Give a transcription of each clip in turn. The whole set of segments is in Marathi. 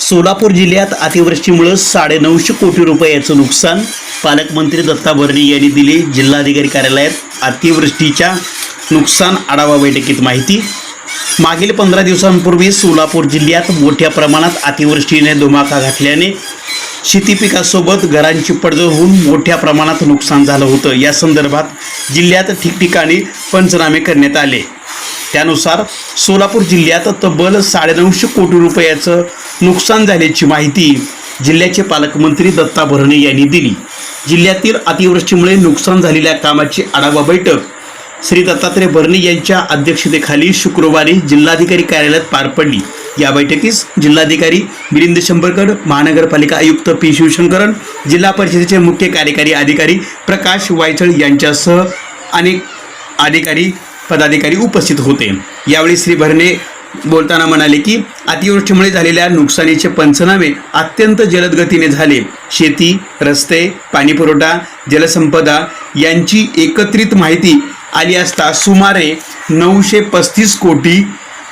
सोलापूर जिल्ह्यात अतिवृष्टीमुळं साडेनऊशे कोटी रुपयाचं नुकसान. पालकमंत्री दत्ता भरणे यांनी दिली. जिल्हाधिकारी कार्यालयात अतिवृष्टीच्या नुकसान आढावा बैठकीत माहिती. मागील पंधरा दिवसांपूर्वी सोलापूर जिल्ह्यात मोठ्या प्रमाणात अतिवृष्टीने धुमाका घातल्याने शेती पिकासोबत घरांची पडझड होऊन मोठ्या प्रमाणात नुकसान झालं होतं. या संदर्भात जिल्ह्यात ठिकठिकाणी पंचनामे करण्यात आले. त्यानुसार सोलापूर जिल्ह्यात तब्बल साडेनऊशे कोटी रुपयाचं नुकसान झाल्याची माहिती जिल्ह्याचे पालकमंत्री दत्ता भरणे यांनी दिली. जिल्ह्यातील अतिवृष्टीमुळे नुकसान झालेल्या कामाची आढावा बैठक श्री दत्तात्रय भरणे यांच्या अध्यक्षतेखाली शुक्रवारी जिल्हाधिकारी कार्यालयात पार पडली. या बैठकीस जिल्हाधिकारी मिलिंद शंभरकर महानगरपालिका आयुक्त पी शिवशंकरन जिल्हा परिषदेचे मुख्य कार्यकारी अधिकारी प्रकाश वायचळ यांच्यासह अनेक अधिकारी पदाधिकारी उपस्थित होते. यावेळी श्री भरणे बोलताना म्हणाले की अतिवृष्टीमुळे झालेल्या नुकसानीचे पंचनामे अत्यंत जलद गतीने झाले. शेती रस्ते पाणीपुरवठा जलसंपदा यांची एकत्रित माहिती आली असता सुमारे नऊशे पस्तीस कोटी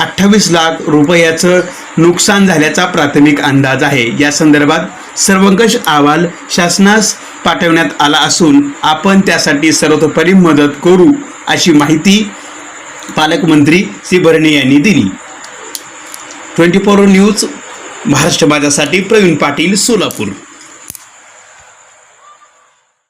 अठ्ठावीस लाख रुपयाचं नुकसान झाल्याचा प्राथमिक अंदाज आहे. या संदर्भात सर्वंकष अहवाल शासनास पाठवण्यात आला असून आपण त्यासाठी सर्वतोपरी मदत करू अशी माहिती पालकमंत्री श्री भरणे यांनी दिली. ट्वेंटी फोर न्यूज महाराष्ट्र माझ्यासाठी प्रवीण पाटील सोलापूर.